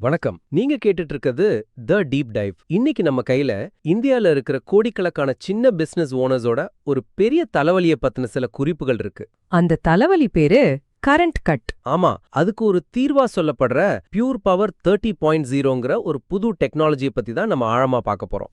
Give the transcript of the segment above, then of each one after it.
வணக்கம். நீங்க கேட்டுட்டு இருக்கிறது த டீப் டைவ் இன்னைக்கு நம்ம கையில இந்தியால இருக்கிற கோடிக்கணக்கான சின்ன பிசினஸ் ஓனர்ஸோட ஒரு பெரிய தலைவலிய பத்தின சில குறிப்புகள் இருக்கு. அந்த தலைவலி பேரு கரண்ட் கட் ஆமா அதுக்கு ஒரு தீர்வா சொல்லப்படுற பியூர் பவர் தேர்ட்டி பாயிண்ட் ஜீரோங்கிற ஒரு புது டெக்னாலஜியை பத்தி தான் நம்ம ஆழமா பார்க்க போறோம்.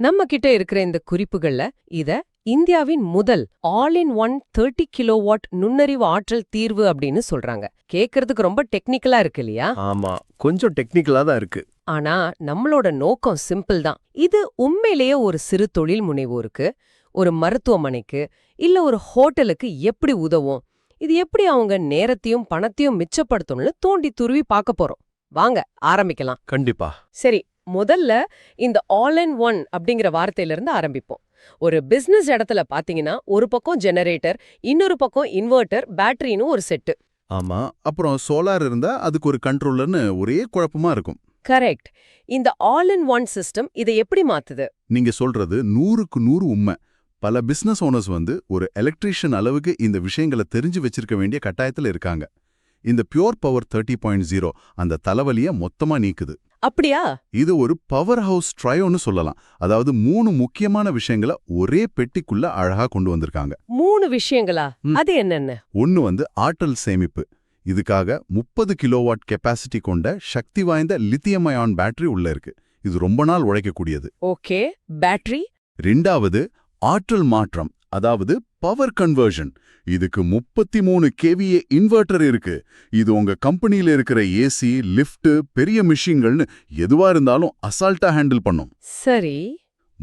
நம்ம கிட்ட இருக்கிற இந்த குறிப்புகள்ல இத இந்தியாவின் முதல் all in one thirty kilowatt நுண்ணறிவு ஆற்றல் தீர்வு அப்படின்னு சொல்றாங்க. கேக்குறதுக்கு ரொம்ப டெக்னிக்கலா இருக்கு இல்லையா? ஆமா கொஞ்சம் டெக்னிக்கலா தான் இருக்கு. ஆனா நம்மளோட நோக்கம் சிம்பிள் தான். இது உண்மையிலேயே ஒரு சிறு தொழில் முனைவோருக்கு ஒரு மருத்துவமனைக்கு இல்ல ஒரு ஹோட்டலுக்கு எப்படி உதவும்? இது எப்படி அவங்க நேரத்தையும் பணத்தையும் மிச்சப்படுத்தணும்னு தோண்டி துருவி பார்க்க போறோம். வாங்க ஆரம்பிக்கலாம். கண்டிப்பா. சரி முதல்ல இந்த ஆல் இன் ஒன் அப்படிங்கிற வார்த்தையில இருந்து ஆரம்பிப்போம். ஒரு பிசினஸ் இடத்துல பாத்தீங்கன்னா ஒரு பக்கம் ஜெனரேட்டர் இன்னொரு பக்கம் இன்வெர்ட்டர் பேட்டரின்னு ஒரு செட்டு ஆமா அப்புறம் சோலார் இருந்தா அதுக்கு ஒரு கண்ட்ரோலர்னு ஒரே குழப்பமா இருக்கும். கரெக்ட் இந்த ஆல் இன் ஒன் சிஸ்டம் இதை எப்படி மாத்துது? நீங்க சொல்றது நூறுக்கு நூறு உண்மை. பல பிசினஸ் ஓனர்ஸ் வந்து ஒரு எலக்ட்ரீஷியன் அளவுக்கு இந்த விஷயங்களை தெரிஞ்சு வச்சிருக்க வேண்டிய கட்டாயத்துல இருக்காங்க. இந்த pure power thirty point zero அந்த தலைவலிய மொத்தமா நீக்குது. அப்படியா? இது ஒரு பவர் ஹவுஸ் ட்ரையோன்னு சொல்லலாம். அதாவது மூணு முக்கியமான விஷயங்களை ஒரே பெட்டிக்குள்ள அழகா கொண்டு வந்திருக்காங்க. மூணு விஷயங்களா. அது என்னென்ன? ஒன்னு வந்து ஆற்றல் சேமிப்பு. இதுக்காக முப்பது கிலோவாட் கெப்பாசிட்டி கொண்ட சக்தி வாய்ந்த லித்தியம் அயான் பேட்டரி உள்ள இருக்கு. இது ரொம்ப நாள் உழைக்கக்கூடியது. ஓகே. பேட்டரி ரெண்டாவது ஆற்றல் மாற்றம். அதாவது பவர் கன்வர்ஷன். இதுக்கு முப்பத்தி மூணு கேவிஏ இன்வெர்ட்டர் இருக்கு. இது உங்க கம்பெனியில இருக்கிற ஏசி லிஃப்ட் பெரிய மிஷின்கள்னு எதுவா இருந்தாலும் அசால்ட்டா ஹேண்டில் பண்ணும். சரி.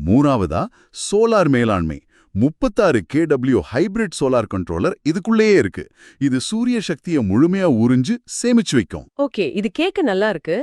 மூணாவதா சோலார் மேலாண்மை. முப்பத்தாறு கேடபிள்யூ ஹைபிரிட் சோலார் கண்ட்ரோலர் இதுக்குள்ளேயே இருக்கு. இது சூரிய சக்தியை முழுமையா உறிஞ்சு சேமிச்சு வைக்கும். ஓகே இது கேட்க நல்லா இருக்கு.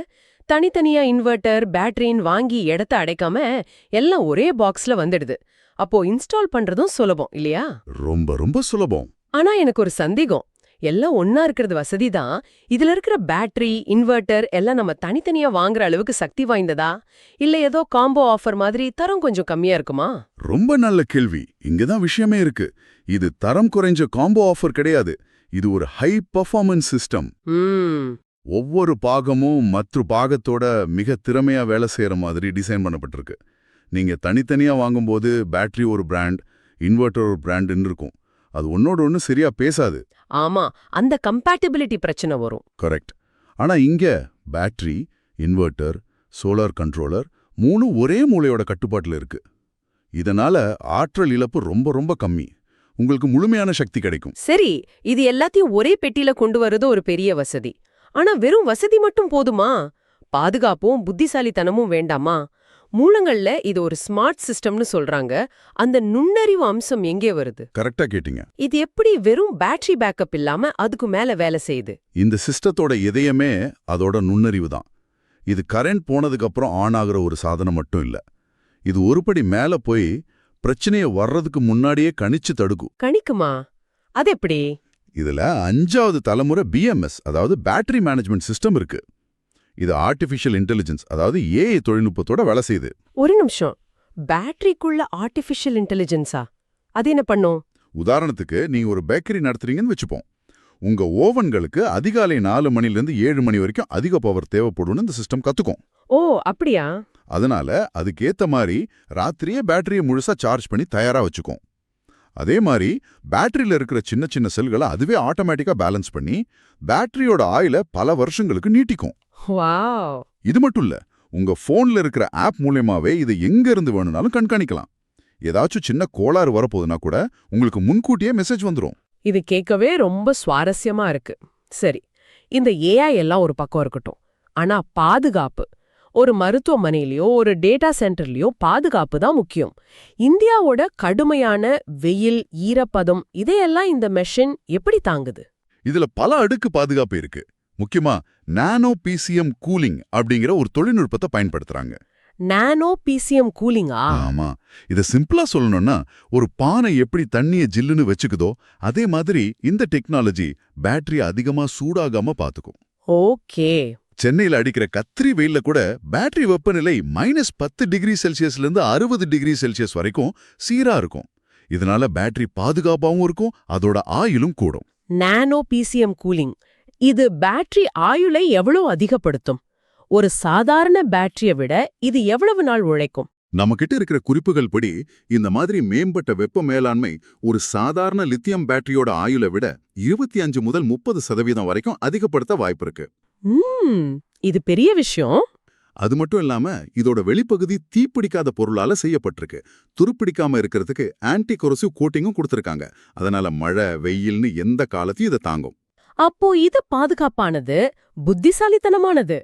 தனித்தனியா இன்வெர்ட்டர் பேட்டரின்னு வாங்கி இடத்த அடைக்காம எல்லாம் ஒரே பாக்ஸ்ல வந்துடுது. அப்போ இன்ஸ்டால் பண்றதும் சுலபம் இல்லையா? ரொம்ப ரொம்ப சுலபம். ஆனா எனக்கு ஒரு சந்தேகம். எல்லாம் ஒன்னா இருக்கிறது வசதி தான். இதுல இருக்கிற பேட்டரி இன்வெர்ட்டர் எல்லாம் நம்ம தனித்தனியா வாங்குற அளவுக்கு சக்தி வாய்ந்ததா? இல்ல ஏதோ காம்போ ஆஃபர் மாதிரி தரம் கொஞ்சம் கம்மியா இருக்குமா? ரொம்ப நல்ல கேள்வி. இங்கதான் விஷயமே இருக்கு. இது தரம் குறைஞ்ச காம்போ ஆஃபர் கிடையாது. இது ஒரு ஹை பர்ஃபார்மன்ஸ் சிஸ்டம் ஒவ்வொரு பாகமும் மற்ற பாகத்தோட மிக திறமையா வேலை செய்யற மாதிரி டிசைன் பண்ணப்பட்டிருக்கு. நீங்க தனித்தனியா வாங்கும்போது பேட்டரி ஒரு பிராண்ட் இன்வெர்ட்டர் ஒரு பிராண்டுன்னு இருக்கும். அது ஒன்னோட ஒன்று சரியா பேசாது. ஆமா அந்த கம்பேட்டிபிலிட்டி பிரச்சனை வரும். கரெக்ட் ஆனா இங்க பேட்டரி இன்வெர்ட்டர் சோலார் கண்ட்ரோலர் மூணு ஒரே மூளையோட கட்டுப்பாட்டுல இருக்கு. இதனால ஆற்றல் இழப்பு ரொம்ப ரொம்ப கம்மி. உங்களுக்கு முழுமையான சக்தி கிடைக்கும். சரி இது எல்லாத்தையும் ஒரே பெட்டியில கொண்டு வரது ஒரு பெரிய வசதி. ஆனா வெறும் வசதி மட்டும் போதுமா? பாதுகாப்பும் புத்திசாலித்தனமும் வேண்டாமா? மூலங்கள்ல இது ஒரு ஸ்மார்ட் சிஸ்டம்னு சொல்றாங்க. அந்த நுண்ணறிவு அம்சம் எங்கே வருது? கரெக்டா கேட்டீங்க. இது எப்படி வெறும் பேட்டரி பேக்கப் இல்லாம அதுக்கு மேல வேலை செய்யுது? இந்த சிஸ்டத்தோட இதயமே அதோட நுண்ணறிவு தான். இது கரண்ட் போனதுக்கு அப்புறம் ஆன் ஆகுற ஒரு சாதனம் மட்டும் இல்ல. இது ஒருபடி மேல போய் பிரச்சனைய வர்றதுக்கு முன்னாடியே கணிச்சு தடுக்கும். கணிக்குமா? அது எப்படி? இதுல அஞ்சாவது தலைமுறை பிஎம்எஸ் அதாவது பேட்டரி மேனேஜ்மெண்ட் சிஸ்டம் இருக்கு. இது ஆர்டிஃபிஷியல் இன்டெலிஜென்ஸ் அதாவது ஏஐ தொழில்நுட்பத்தோட வேலை செய்யுது. ஒரு நிமிஷம். பேட்டரிக்குள்ள ஆர்டிஃபிஷியல் இன்டெலிஜென்ஸா அது என்ன பண்ணும்? உதாரணத்துக்கு நீங்க ஒரு பேக்கரி நடத்துறீங்கன்னு வச்சுப்போம். உங்க ஓவன்களுக்கு அதிகாலை நாலு மணிலேருந்து ஏழு மணி வரைக்கும் அதிக பவர் தேவைப்படும்னு இந்த சிஸ்டம் கத்துக்கும். ஓ அப்படியா? அதனால அதுக்கேத்த மாதிரி ராத்திரியே பேட்டரியை முழுசா சார்ஜ் பண்ணி தயாரா வச்சுக்கும். அதே மாதிரி பேட்டரியில இருக்கிற சின்ன சின்ன செல்களை அதுவே ஆட்டோமேட்டிக்கா பேலன்ஸ் பண்ணி பேட்டரியோட ஆயில பல வருஷங்களுக்கு நீட்டிக்கும். இது மட்டும் இல்ல உங்க போன்ல இருக்கிற ஆப் மூலியமாவே இதை எங்க இருந்து வேணும்னாலும் கண்காணிக்கலாம். ஏதாச்சும் சின்ன கோளாறு வரப்போகுதுன்னா கூட உங்களுக்கு முன்கூட்டியே மெசேஜ் வந்துரும். இது கேட்கவே ரொம்ப சுவாரஸ்யமா இருக்கு. சரி இந்த ஏஐ எல்லாம் ஒரு பக்கம் இருக்கட்டும். ஆனா பாதுகாப்பு ஒரு மருத்துவமனையிலயோ ஒரு டேட்டா சென்டர்லயோ பாதுகாப்பு தான் முக்கியம். இந்தியாவோட கடுமையான வெயில் ஈரப்பதம் இதையெல்லாம் இந்த மெஷின் எப்படி தாங்குது? இதுல பல அடுக்கு பாதுகாப்பு இருக்கு. முக்கியமா நானோ பிசிஎம் கூலிங் அப்படிங்கிற ஒரு தொழில்நுட்பத்தை பயன்படுத்துறாங்க. நானோ பிசிஎம் கூலிங்கா ஆமா. இத சிம்பிளா சொல்லணும்னா ஒரு பானை எப்படி தண்ணிய ஜில்லுன்னு வச்சுக்குதோ அதே மாதிரி இந்த டெக்னாலஜி பேட்டரி அதிகமா சூடாகாம பாத்துக்கும். ஓகே. சென்னையில அடிக்கிற கத்திரி வெயில்ல கூட பேட்டரி வெப்பநிலை மைனஸ் பத்து டிகிரி செல்சியஸ்ல இருந்து அறுபது டிகிரி செல்சியஸ் வரைக்கும் சீரா இருக்கும். இதனால பேட்டரி பாதுகாப்பாவும் இருக்கும் அதோட ஆயுளும் கூடும். நானோ பிசிஎம் கூலிங் இது பேட்டரி ஆயுளை எவ்வளவு அதிகப்படுத்தும்? ஒரு சாதாரண பேட்டரிய விட இது எவ்வளவு நாள் உழைக்கும்? நம்மகிட்ட இருக்கிற குறிப்புகள் படி இந்த மாதிரி மேம்பட்ட வெப்ப மேலாண்மை ஒரு சாதாரண லித்தியம் பேட்டரியோட ஆயுளை விட இருபத்தி அஞ்சு முதல் முப்பது சதவீதம் வரைக்கும் அதிகப்படுத்த வாய்ப்பு இருக்கு. இது பெரிய விஷயம். அது மட்டும் இல்லாம இதோட வெளிப்பகுதி தீப்பிடிக்காத பொருளால செய்யப்பட்டிருக்கு. துருப்பிடிக்காம இருக்கிறதுக்கு ஆன்டி கொரசிவ் கோட்டிங்கும் கொடுத்திருக்காங்க. அதனால மழை வெயில்னு எந்த காலத்தையும் இதை தாங்கும். அப்போ இது பாதுகாப்பானது புத்திசாலித்தனமானது.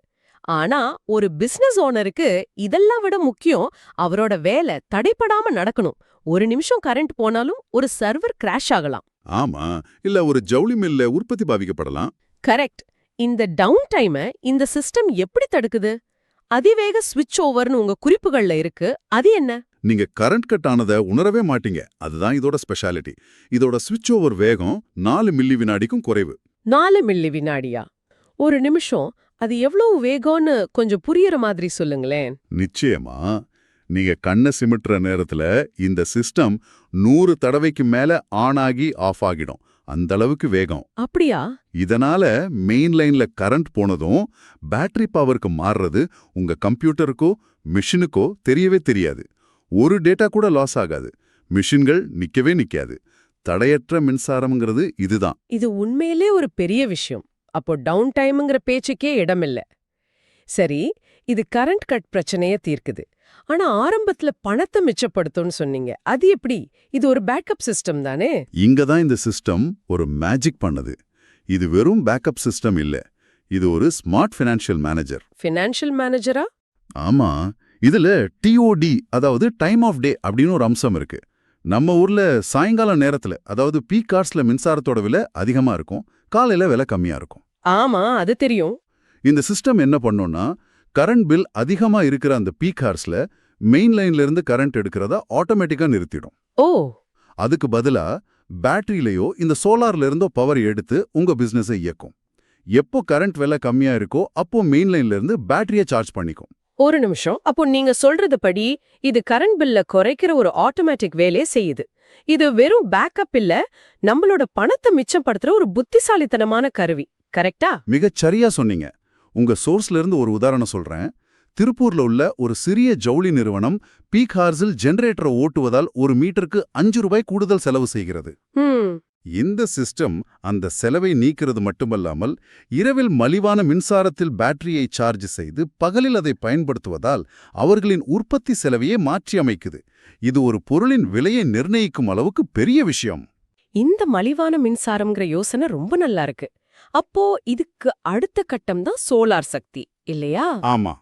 ஆனா ஒரு பிசினஸ் ஓனருக்கு இதெல்லாம் விட முக்கியம் அவரோட வேலை தடைப்படாம நடக்கணும். ஒரு நிமிஷம் கரண்ட் போனாலும் ஒரு சர்வர் கிராஷ் ஆகலாம். ஆமா இல்ல ஒரு ஜவுளி மில்ல உற்பத்தி பாதிக்கப்படலாம் கரெக்ட் இந்த டவுன் டைம இந்த சிஸ்டம் எப்படி தடுக்குது? அதிவேக ஸ்விட்ச் ஓவர்னு உங்க குறிப்புகள்ல இருக்கு. அது என்ன? நீங்க கரண்ட் கட் ஆனதை உணரவே மாட்டீங்க. அதுதான் இதோட ஸ்பெஷாலிட்டி. இதோட ஸ்விட்ச் ஓவர் வேகம் நாலு மில்லி வினாடிக்கும் குறைவு. நாலு மில்லி வினாடியா? ஒரு நிமிஷம். அது எவ்வளவு வேகம்னு கொஞ்சம் புரியற மாதிரி சொல்லுங்களேன். நிச்சயமா. நீங்க கண்ணை சிமிட்டுற நேரத்துல இந்த சிஸ்டம் நூறு தடவைக்கு மேல ஆன் ஆகி ஆஃப் ஆகிடும். அந்த அளவுக்கு வேகம். அப்படியா? இதனால மெயின் லைன்ல கரண்ட் போனதும் பேட்டரி பவருக்கு மாறுறது உங்க கம்ப்யூட்டருக்கோ மிஷினுக்கோ தெரியவே தெரியாது. ஒரு டேட்டா கூட லாஸ் ஆகாது. மிஷின்கள் நிக்கவே நிக்காது. தடையற்ற மின்சாரம்ங்கிறது இதுதான். இது உண்மையிலே ஒரு பெரிய விஷயம். அப்போ டவுன் டைம்ங்கிற பேச்சுக்கே இடமில்ல. சரி இது கரண்ட் கட் பிரச்சனைய தீர்க்குது. ஆனா ஆரம்பத்துல பணத்தை மிச்சப்படுத்தும்னு சொன்னீங்க. அது எப்படி? இது ஒரு பேக்கப் சிஸ்டம் தானே? இங்க தான் இந்த சிஸ்டம் ஒரு மேஜிக் பண்ணுது. இது வெறும் பேக்கப் சிஸ்டம் இல்ல. இது ஒரு ஸ்மார்ட் ஃபினான்ஷியல் மேனேஜர் ஃபினான்ஷியல் மேனேஜரா ஆமா. இதுல டிஓடி அதாவது டைம் ஆஃப் டே அப்படின்னு ஒரு அம்சம் இருக்கு. நம்ம ஊர்ல சாயங்கால நேரத்துல அதாவது பீக் கார்ஸ்ல மின்சாரத்தோட விலை அதிகமா இருக்கும். காலையில விலை கம்மியா இருக்கும். ஆமா அது தெரியும். இந்த சிஸ்டம் என்ன பண்ணும்னா கரண்ட் பில் அதிகமா இருக்கிற அந்த பீக் ஹார்ஸ்ல மெயின் லைன்ல இருந்து கரண்ட் எடுக்கிறத ஆட்டோமேட்டிக்கா நிறுத்திடும். ஓ. அதுக்கு பதிலா பேட்டரியிலயோ இந்த சோலார்ல இருந்தோ பவர் எடுத்து உங்க பிசினஸை இயக்கும். எப்போ கரண்ட் விலை கம்மியா இருக்கோ அப்போ மெயின் லைன்ல இருந்து பேட்டரியை சார்ஜ் பண்ணிக்கும். ஒரு நிமிஷம். அப்போ நீங்க சொல்றது படி இது கரண்ட் பில்ல குறைக்கிற ஒரு ஆட்டோமேட்டிக் வேலையை செய்யுது. இது வெறும் பேக்கப் இல்ல நம்மளோட பணத்தை மிச்சப்படுத்துற ஒரு புத்திசாலித்தனமான கருவி. கரெக்டா மிகச் சரியா சொன்னீங்க. உங்க சோர்ஸ்ல இருந்து ஒரு உதாரணம் சொல்றேன். திருப்பூர்ல உள்ள ஒரு சிறிய ஜவுளி நிறுவனம் பீக் ஹார்ஸில் ஜெனரேட்டரை ஓட்டுவதால் ஒரு மீட்டருக்கு அஞ்சு ரூபாய் கூடுதல் செலவு செய்கிறது. இந்த சிஸ்டம் அந்த செலவை நீக்கிறது மட்டுமல்லாமல் இரவில் மலிவான மின்சாரத்தில் பேட்டரியை சார்ஜ் செய்து பகலில் அதை பயன்படுத்துவதால் அவர்களின் உற்பத்தி செலவையே மாற்றியமைக்குது இது ஒரு பொருளின் விலையை நிர்ணயிக்கும் அளவுக்கு பெரிய விஷயம். இந்த மலிவான மின்சாரம்ங்கிற யோசனை ரொம்ப நல்லா இருக்கு. அப்போ இதுக்கு அடுத்த கட்டம் தான் சோலார் சக்தி இல்லையா? ஆமா.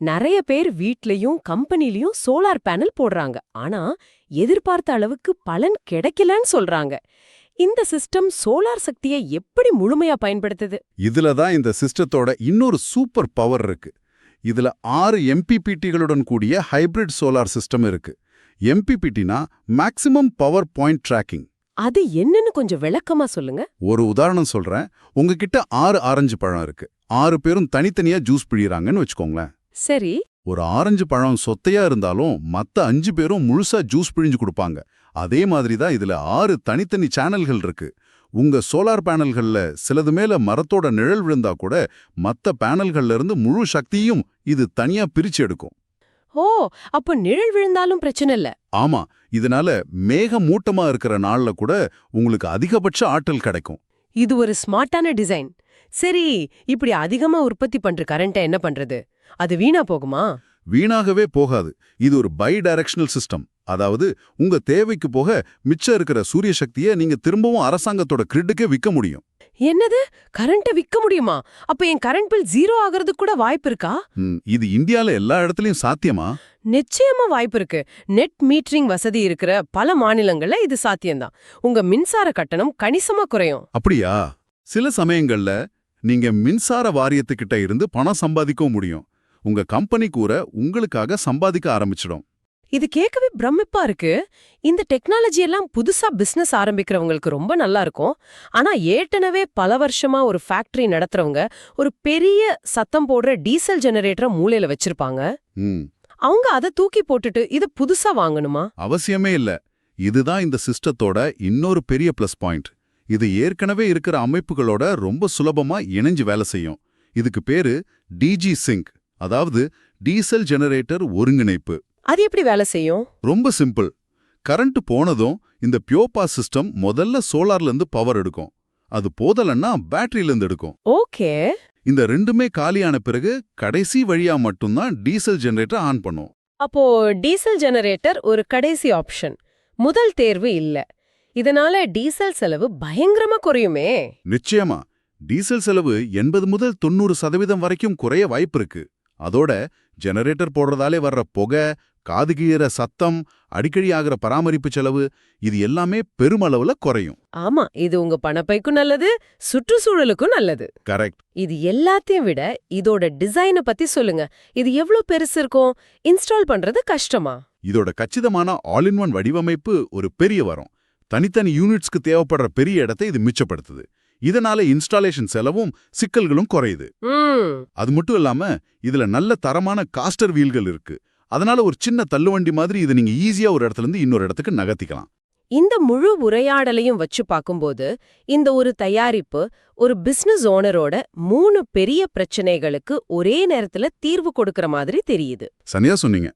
நிறைய பேர் வீட்லயும் கம்பெனிலயும் சோலார் பேனல் போடுறாங்க. ஆனா எதிர்பார்த்த அளவுக்கு பலன் கிடைக்கலன்னு சொல்றாங்க. இந்த சிஸ்டம் சோலார் சக்தியை எப்படி முழுமையா பயன்படுத்துது? இதுல தான் இந்த சிஸ்டத்தோட இன்னொரு சூப்பர் பவர் இருக்கு. இதுல ஆறு எம்பிபிடிகளுடன் கூடிய ஹைபிரிட் சோலார் சிஸ்டம் இருக்கு. எம்பிபிடினா மேக்ஸிமம் பவர் பாயிண்ட் ட்ராக்கிங் அது என்னன்னு கொஞ்சம் விளக்கமா சொல்லுங்க. ஒரு உதாரணம் சொல்றேன். உங்ககிட்ட ஆறு ஆரஞ்சு பழம் இருக்கு. ஆறு பேரும் தனித்தனியா ஜூஸ் பிழியறாங்கன்னு வச்சுக்கோங்களேன். சரி. ஒரு ஆரஞ்சு பழம் சொத்தையா இருந்தாலும் மத்த அஞ்சு பேரும் முழுசா ஜூஸ் பிழிஞ்சு கொடுப்பாங்க. அதே மாதிரி தான் இதுல ஆறு தனித்தனி சேனல்கள் இருக்கு. உங்க சோலார் பேனல்கள்ல சிலது மேல மரத்தோட நிழல் விழுந்தா கூட மத்த பேனல்கள்ல இருந்து முழு சக்தியும் இது தனியா பிரிச்சு எடுக்கும். ஓ அப்ப நிழல் விழுந்தாலும் பிரச்சனை இல்ல. ஆமா இதனால மேக மூட்டமா இருக்கிற நாள்ல கூட உங்களுக்கு அதிகபட்ச ஆற்றல் கிடைக்கும். இது ஒரு ஸ்மார்ட்டான டிசைன். சரி இப்படி அதிகமா உற்பத்தி பண்ற கரண்ட்டை என்ன பண்றது? அது வீணா போகுமா? வீணாகவே போகாது. இது ஒரு பை டைரக்ஷனல் சிஸ்டம் அதாவது உங்க தேவைக்கு போக மிச்சம் இருக்கிற சூரிய சக்தியை நீங்க திரும்பவும் அரசாங்கத்தோட கிரிட்டுக்கே விற்க முடியும். என்னது? கரண்ட்டை விக்க முடியுமா? அப்ப என் கரண்ட் பில் ஜீரோ ஆகிறதுக்கு கூட வாய்ப்பு இருக்கா? இது இந்தியால எல்லா இடத்துலயும் சாத்தியமா? நிச்சயமா வாய்ப்பு இருக்கு. நெட் மீட்டரிங் வசதி இருக்கிற பல மாநிலங்கள்ல இது சாத்தியம்தான். உங்க மின்சார கட்டணம் கணிசமா குறையும். அப்படியா? சில சமயங்கள்ல நீங்க மின்சார வாரியத்துக்கிட்ட இருந்து பணம் சம்பாதிக்கவும் முடியும். உங்க கம்பெனி கூட உங்களுக்காக சம்பாதிக்க ஆரம்பிச்சிடும். இது கேட்கவே பிரமிப்பா இருக்கு. இந்த டெக்னாலஜி எல்லாம் புதுசா பிசினஸ் ஆரம்பிக்கிறவங்களுக்கு ரொம்ப நல்லா இருக்கும். ஆனா ஏற்கனவே பல வருஷமா ஒரு ஃபேக்டரி நடத்துறவங்க ஒரு பெரிய சத்தம் போடுற டீசல் ஜெனரேட்டரை மூலையில வச்சிருப்பாங்க. அவங்க அதை தூக்கி போட்டுட்டு இத புதுசா வாங்கணுமா? அவசியமே இல்ல. இதுதான் இந்த சிஸ்டத்தோட இன்னொரு பெரிய ப்ளஸ் பாயிண்ட் இது ஏற்கனவே இருக்கிற அமைப்புகளோட ரொம்ப சுலபமா இணைஞ்சு வேலை செய்யும். இதுக்கு பேரு டிஜி சிங்க் அதாவது டீசல் ஜெனரேட்டர் ஒருங்கிணைப்பு. அது எப்படி வேலை செய்யும்? ரொம்ப சிம்பிள். கரண்ட் போனதும் இந்த பியோபா சிஸ்டம் முதல்ல சோலார்ல இருந்து பவர் எடுக்கும். அது போதலன்னா பேட்டரியில இருந்து எடுக்கும். ஓகே. இந்த ரெண்டுமே காலியான பிறகு கடைசி வழியா மட்டும்தான் டீசல் ஜெனரேட்டர் ஆன் பண்ணும். அப்போ டீசல் ஜெனரேட்டர் ஒரு கடைசி ஆப்ஷன். முதல் தேர்வு இல்ல. இதனால டீசல் செலவு பயங்கரமா குறையுமே. நிச்சயமா. டீசல் செலவு எண்பது முதல் தொண்ணூறு சதவீதம் வரைக்கும் குறைய வாய்ப்பு இருக்கு. அதோட ஜெனரேட்டர் போடுறதாலே வர்ற புகை காது கீழற சத்தம் அடிக்கடி ஆகிற பராமரிப்பு செலவு இது எல்லாமே பெருமளவுல குறையும். ஆமா இது உங்க பணப்பைக்கும் நல்லது சுற்றுச்சூழலுக்கும் நல்லது. கரெக்ட். இது எல்லாத்தையும் விட இதோட டிசைனை பத்தி சொல்லுங்க. இது எவ்ளோ பெருசு இருக்கும்? இன்ஸ்டால் பண்றது கஷ்டமா? இதோட கச்சிதமான ஆல் இன் ஒன் வடிவமைப்பு ஒரு பெரிய வரம். தனித்தனி யூனிட்ஸ்க்கு தேவைப்படுற பெரிய இடத்தை இது மிச்சப்படுத்துது. இதனால இன்ஸ்டாலேஷன் செலவும் சிக்கல்களும் குறையுது. அது மட்டும் இல்லாம இதுல நல்ல தரமான காஸ்டர் வீல்கள் இருக்கு. அதனால ஒரு சின்ன தள்ளுவண்டி மாதிரி இது நீங்க ஈஸியா ஒரு இடத்துல இருந்து இன்னொரு இடத்துக்கு நகர்த்திக்கலாம். இந்த முழு உரையாடலையும் வச்சு பார்க்கும்போது இந்த ஒரு தயாரிப்பு ஒரு பிசினஸ் ஓனரோட மூணு பெரிய பிரச்சனைகளுக்கு ஒரே நேரத்துல தீர்வு கொடுக்கற மாதிரி தெரியுது. சரியா சொன்னீங்க.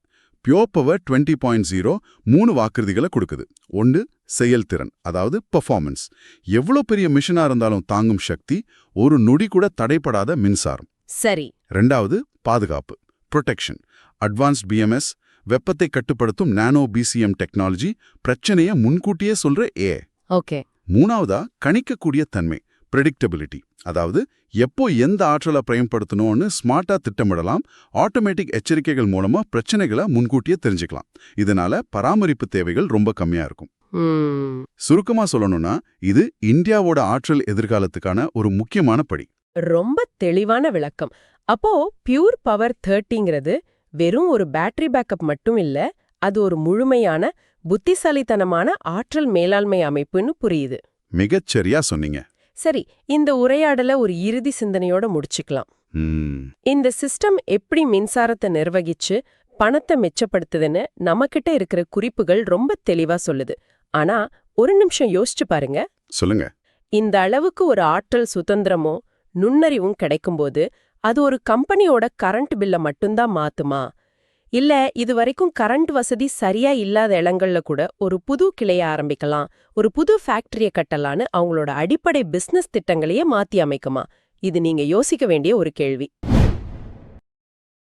Pure power twenty point zero மூணு வாக்குறுதிகளை கொடுக்குது. ஒன்று செயல்திறன் அதாவது பெர்ஃபார்மன்ஸ் எவ்வளோ பெரிய மிஷினா இருந்தாலும் தாங்கும் சக்தி ஒரு நொடி கூட தடைப்படாத மின்சாரம். சரி. ரெண்டாவது பாதுகாப்பு ப்ரொடெக்ஷன் அட்வான்ஸ்ட் பிஎம்எஸ் வெப்பத்தை கட்டுப்படுத்தும் நானோ பிசிஎம் டெக்னாலஜி பிரச்சனைய முன்கூட்டியே சொல்ற ஏ ஓகே. மூணாவதா கணிக்கக்கூடிய தன்மை ப்ரெடிக்டபிலிட்டி அதாவது எப்போ எந்த ஆற்றலை பயன்படுத்தணும்னு ஸ்மார்ட்டா திட்டமிடலாம் ஆட்டோமேட்டிக் எச்சரிக்கைகள் மூலமா பிரச்சனைகளை முன்கூட்டியே தெரிஞ்சுக்கலாம். இதனால பராமரிப்பு தேவைகள் ரொம்ப கம்மியா இருக்கும். சுருக்கமா சொல்லணும்னா இது இந்தியாவோட ஆற்றல் எதிர்காலத்துக்கான ஒரு முக்கியமான படி. ரொம்ப தெளிவான விளக்கம். அப்போ பியூர் பவர் தேர்ட்டிங்கிறது வெறும் ஒரு பேட்டரி பேக்கப் மட்டும் இல்ல அது ஒரு முழுமையான புத்திசாலித்தனமான ஆற்றல் மேலாண்மை அமைப்புன்னு புரியுது. மிகச்சரியா சொன்னீங்க. சரி இந்த உரையாடல ஒரு இறுதி சிந்தனையோட முடிச்சுக்கலாம். இந்த சிஸ்டம் எப்படி மின்சாரத்தை நிர்வகிச்சு பணத்தை மிச்சப்படுத்துதுன்னு நம்மகிட்ட இருக்கிற குறிப்புகள் ரொம்ப தெளிவா சொல்லுது. ஆனா ஒரு நிமிஷம் யோசிச்சு பாருங்க. சொல்லுங்க. இந்த அளவுக்கு ஒரு ஆற்றல் சுதந்திரமோ நுண்ணறிவும் கிடைக்கும்போது அது ஒரு கம்பெனியோட கரண்ட் பில்ல மட்டும்தான் மாத்துமா? இல்ல இது வரைக்கும் கரண்ட் வசதி சரியா இல்லாத இடங்கள்ல கூட ஒரு புது கிளைய ஆரம்பிக்கலாம் ஒரு புது ஃபேக்டரிய கட்டலான்னு அவங்களோட அடிப்படை பிசினஸ் திட்டங்களையே மாத்தி அமைக்குமா? இது நீங்க யோசிக்க வேண்டிய ஒரு கேள்வி.